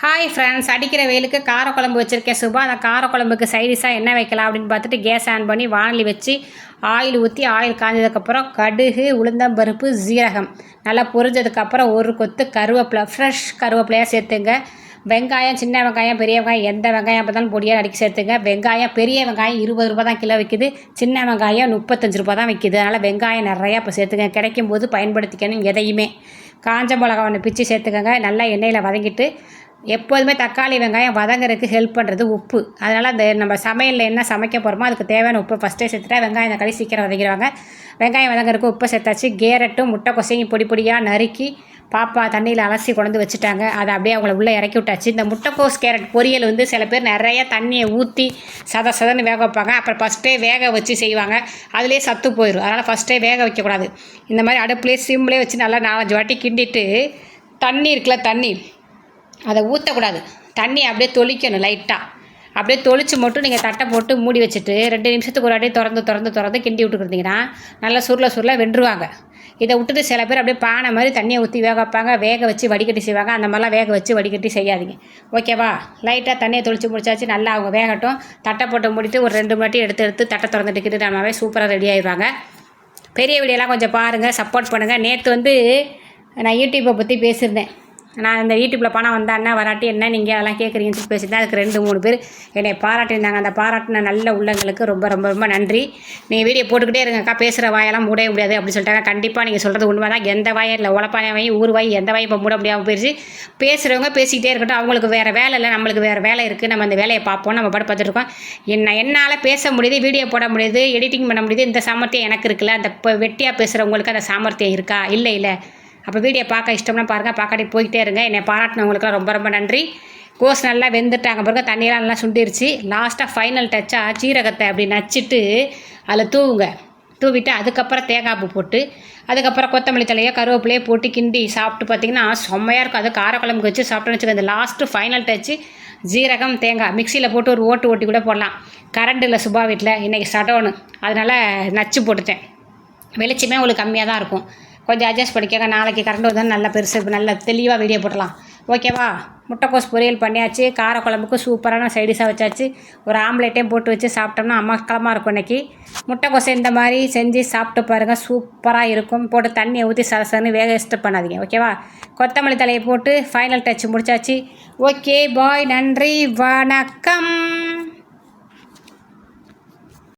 Hi friends அடிக்கிற வெயிலுக்கு காரக்குழம்பு வச்சுருக்கேன். சுபா அந்த காரக்குழம்புக்கு சைடிஷாக என்ன வைக்கலாம் அப்படின்னு பார்த்துட்டு கேஸ் ஆன் பண்ணி வானலி வச்சு ஆயில் ஊற்றி ஆயில் காய்ஞ்சதுக்கப்புறம் கடுகு உளுந்தம்பருப்பு ஜீரகம் நல்லா பொரிஞ்சதுக்கப்புறம் ஒரு கொத்து கருவேப்பிலை. ஃப்ரெஷ் கருவேப்பிலையாக சேர்த்துங்க. வெங்காயம் சின்ன வெங்காயம் பெரிய வெங்காயம் எந்த வெங்காயம் பார்த்தாலும் பொடியாக அடிக்க சேர்த்துங்க. வெங்காயம் பெரிய வெங்காயம் இருபது ரூபா தான் கிலோ விற்கிது சின்ன வெங்காயம் முப்பத்தஞ்சு ரூபா தான் விற்கிது அதனால் வெங்காயம் நிறையா இப்போ சேர்த்துங்க. கிடைக்கும் போது பயன்படுத்திக்கணும் எதையுமே. காஞ்ச மிளகா ஒன்று பிச்சு சேர்த்துக்கோங்க. நல்லா எண்ணெயில் வதங்கிட்டு எப்போதுமே தக்காளி வெங்காயம் வதங்குறதுக்கு ஹெல்ப் பண்ணுறது உப்பு. அதனால் அந்த நம்ம சமையலில் என்ன சமைக்க போகிறோமோ அதுக்கு தேவையான உப்பு ஃபஸ்ட்டே சேர்த்துட்டா வெங்காயம் தக்காளி சீக்கிரம் வதங்கிடுவாங்க வெங்காயம் வதங்குறதுக்கு உப்பு சேர்த்தாச்சு கேரட்டும் முட்டை கொசையும் பொடி பொடியாக நறுக்கி பாப்பா தண்ணியில் அலசி கொண்டு வச்சுட்டாங்க. அதை அப்படியே அவங்கள உள்ளே இறக்கி விட்டாச்சு. இந்த முட்டைக்கோஸ் கேரட் பொரியல் வந்து சில பேர் நிறைய தண்ணியை ஊற்றி சத சதன்னு வேக வைப்பாங்க. அப்புறம் ஃபஸ்ட்டே வேக வச்சு செய்வாங்க. அதுலேயே சத்து போயிடும் அதனால் ஃபஸ்ட்டே வேக வைக்கக்கூடாது. இந்த மாதிரி அடுப்புலேயே சிம்லேயே வச்சு நல்லா நாலஞ்சு வாட்டி கிண்டிட்டு தண்ணி இருக்குல்ல தண்ணி அதை ஊற்றக்கூடாது தண்ணி அப்படியே தொளிக்கணும் லைட்டாக அப்படியே தொளிச்சு மட்டும் நீங்கள் தட்டை போட்டு மூடி வச்சுட்டு ரெண்டு நிமிஷத்துக்கு ஒரு வாட்டி திறந்து திறந்து திறந்து கிண்டி விட்டுக்கிட்டீங்கன்னா நல்லா சுருள சுருள வென்றுவாங்க இதை விட்டுட்டு சில பேர் அப்படியே பானை மாதிரி தண்ணியை ஊற்றி வேக வைப்பாங்க. வேக வச்சு வடிகட்டி செய்வாங்க. அந்த மாதிரிலாம் வேக வச்சு வடிகட்டி செய்யாதீங்க. ஓகேவா லைட்டாக தண்ணியை தொளிச்சு முடிச்சாச்சு. நல்லா அவங்க வேகட்டும். தட்டை போட்டு முடித்து ஒரு ரெண்டு மட்டி எடுத்து எடுத்து தட்டை திறந்துட்டுக்கிட்டு நம்மவே சூப்பராக ரெடி ஆயிடுவாங்க. பெரிய வீடியோலாம் கொஞ்சம் பாருங்கள் சப்போர்ட் பண்ணுங்கள் நேற்று வந்து நான் யூடியூப்பை பற்றி பேசியிருந்தேன். நான் இந்த யூடியூப்பில் பணம் வந்தால் என்ன வராட்டி என்ன நீங்கள் அதெல்லாம் கேட்குறீங்கன்னு சொல்லி பேசியிருந்தேன் அதுக்கு ரெண்டு மூணு பேர் என்னை பாராட்டியிருந்தாங்க. அந்த பாராட்டின நல்ல உள்ளங்களுக்கு ரொம்ப ரொம்ப ரொம்ப நன்றி. நீங்கள் வீடியோ போட்டுக்கிட்டே இருங்கக்கா பேசுகிற வாயெல்லாம் மூடவே முடியாது அப்படின்னு சொல்லிட்டாங்க. கண்டிப்பாக நீங்கள் சொல்கிறது உண்மை தான் எந்த வாயும் இல்லை. உழப்பான வாயும் ஊர் வாய் எந்த வாயும் இப்போ மூட முடியாமல் போயிடுச்சு பேசுகிறவங்க பேசிக்கிட்டே இருக்கட்டும். அவங்களுக்கு வேறு வேலை இல்லை. நம்மளுக்கு வேறு வேலை இருக்குது நம்ம அந்த வேலையை பார்ப்போம் நம்ம பாட்டு பார்த்துருக்கோம் என்ன என்னால் பேச முடியுது வீடியோ போட முடியுது எடிட்டிங் பண்ண முடியுது இந்த சாமர்த்தியம் எனக்கு இருக்குல்ல. அந்த இப்போ வெட்டியாக பேசுகிறவங்களுக்கு அந்த சாமர்த்தியம் இருக்கா? இல்லை இல்லை. அப்போ வீடியோ பார்க்க இஷ்டம்னா பாருங்கள் பார்க்காட்டி போய்கிட்டே இருங்க. என்னை பாராட்டினவங்களுக்குலாம் ரொம்ப ரொம்ப நன்றி. கோஸ் நல்லா வெந்துட்டாங்க பிறகு தண்ணியெல்லாம் நல்லா சுண்டிருச்சு. லாஸ்ட்டாக ஃபைனல் டச்சாக சீரகத்தை அப்படி நச்சுட்டு அதில் தூவுங்க. தூவிட்டு அதுக்கப்புறம் தேங்காய் பூ போட்டு அதுக்கப்புறம் கொத்தமல்லி தலையோ கருவேப்பிலையோ போட்டு கிண்டி சாப்பிட்டு பார்த்தீங்கன்னா செம்மையாக இருக்கும். அது காரக்குழம்புக்கு வச்சு சாப்பிட்டோன்னு வச்சுக்கோங்க. இந்த லாஸ்ட்டு ஃபைனல் டச்சு ஜீரகம் தேங்காய் மிக்சியில் போட்டு ஒரு ஓட்டு ஓட்டி கூட போடலாம். கரண்ட் இல்லை சுபா வீட்டில் இன்றைக்கி சடோனு அதனால் நச்சு போட்டுட்டேன். வெளிச்சமே உங்களுக்கு கம்மியாக தான் இருக்கும். கொஞ்சம் அட்ஜஸ்ட் பண்ணிக்கோங்க. நாளைக்கு கரண்ட் வந்தால் நல்லா பெருசு நல்ல தெளிவாக வீடியோ போட்டலாம் ஓகேவா முட்டைக்கோஸ் பொரியல் பண்ணியாச்சு. காரக்குழம்புக்கு சூப்பரான சைடிஷாக வச்சாச்சு. ஒரு ஆம்லேட்டையும் போட்டு வச்சு சாப்பிட்டோம்னா அம்மாக்களமாக இருக்கும் இன்றைக்கி முட்டைக்கோசை இந்த மாதிரி செஞ்சு சாப்பிட்டு பாருங்கள் சூப்பராக இருக்கும். போட்டு தண்ணியை ஊற்றி சரசன்னு வேக வேஸ்ட் பண்ணாதீங்க. ஓகேவா கொத்தமல்லி தலையை போட்டு ஃபைனல் டச் முடிச்சாச்சு. ஓகே பாய் நன்றி வணக்கம்.